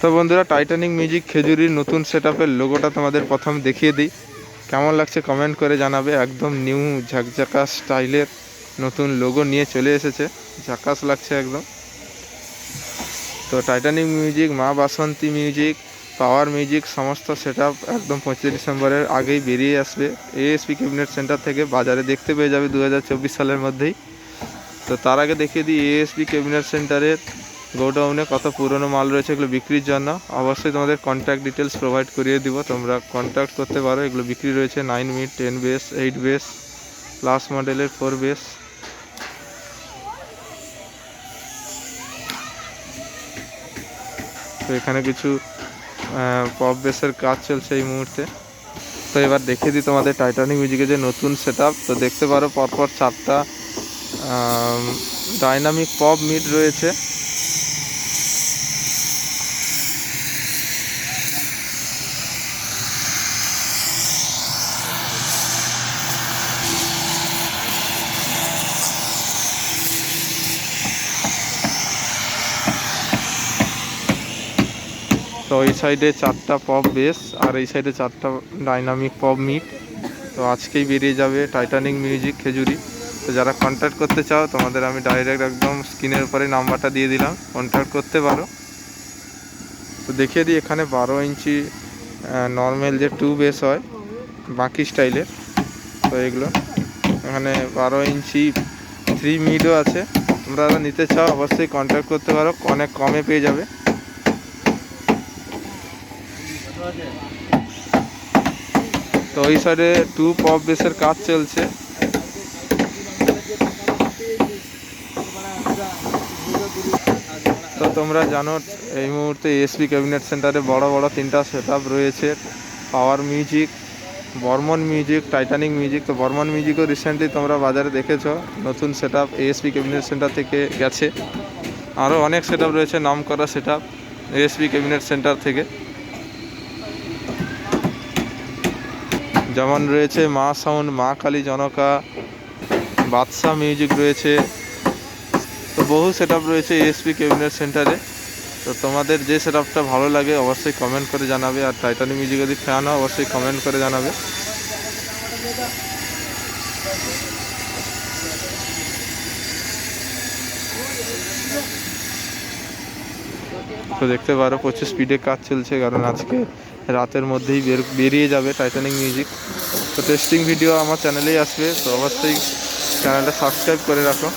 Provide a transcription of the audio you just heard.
তো বন্ধুরা Titanic music খেজুরির নতুন সেট আপের লোগোটা তোমাদের প্রথম দেখিয়ে দিই। কেমন লাগছে কমেন্ট করে জানাবে। একদম নিউ ঝাকঝাকা স্টাইলের নতুন লোগো নিয়ে চলে এসেছে। ঝাকাস লাগছে একদম। তো Titanic music Maa Basanti music power music সমস্ত সেট একদম পঁচিশে ডিসেম্বরের আগেই বেরিয়ে আসবে। এএসপি ক্যাবিনেট সেন্টার থেকে বাজারে দেখতে পেয়ে যাবে দু হাজার চব্বিশ সালের মধ্যেই। তো তার আগে দেখিয়ে দিই এএসপি ক্যাবিনেট সেন্টারের গোডাউনে কত পুরনো মাল রয়েছে এগুলো বিক্রির জন্য। অবশ্যই তোমাদের কন্ট্যাক্ট ডিটেলস প্রোভাইড করিয়ে দিব। তোমরা কন্ট্যাক্ট করতে পারো। এগুলো বিক্রি রয়েছে nine meet ten bass eight bass plus মডেলের ফোর বেস তো এখানে কিছু পপ বেসের কাজ চলছে এই মুহূর্তে। তো এবার দেখিয়ে দিই তোমাদের টাইটানিক মিউজিকের যে নতুন সেট তো দেখতে পারো পরপর চারটা ডাইনামিক পপ মিট রয়েছে। তো এই সাইডে চারটা পপ বেস আর এই সাইডে চারটা ডাইনামিক পপ মিট তো আজকেই বেরিয়ে যাবে টাইটানিক মিউজিক খেজুরি। তো যারা কন্ট্যাক্ট করতে চাও, তোমাদের আমি ডাইরেক্ট একদম স্ক্রিনের উপরে নাম্বারটা দিয়ে দিলাম। কন্ট্যাক্ট করতে পারো। তো দেখিয়ে দিই, এখানে বারো ইঞ্চি নর্মাল যে টু বেস হয়, বাকি স্টাইলের তো এগুলো। এখানে বারো ইঞ্চি থ্রি মিডও আছে। তোমরা নিতে চাও, অবশ্যই কন্ট্যাক্ট করতে পারো। অনেক কমে পেয়ে যাবে। তো ওই সাইডে টু পপ বেসের কাজ চলছে। তো তোমরা জানো, এই মুহূর্তে এসপি ক্যাবিনেট সেন্টারে বড় বড় তিনটা সেট রয়েছে। Power music Barman music Titanic music তো বর্মন মিউজিকও রিসেন্টলি তোমরা বাজারে দেখেছ, নতুন set up ASP cabinet centre থেকে গেছে। আরও অনেক সেট রয়েছে নাম করা set up ASP cabinet centre থেকে। যেমন রয়েছে মা সাউন্ড, মা কালী জনকা বাদশা মিউজিক রয়েছে। তো বহু সেট রয়েছে এএসপি ক্যাবিনেট সেন্টারে তো তোমাদের যে সেট ভালো লাগে অবশ্যই কমেন্ট করে জানাবে। আর টাইটানিক মিউজিক যদি ফ্যান হয় অবশ্যই কমেন্ট করে জানাবে। তো দেখতে পারো, প্রচুর স্পিডে কাজ চলছে। কারণ আজকে রাতের মধ্যেই বের, বেরিয়ে যাবে টাইটানিক মিউজিক তো টেস্টিং ভিডিও আমার চ্যানেলেই আসবে, তো অবশ্যই চ্যানেলটা সাবস্ক্রাইব করে রাখো।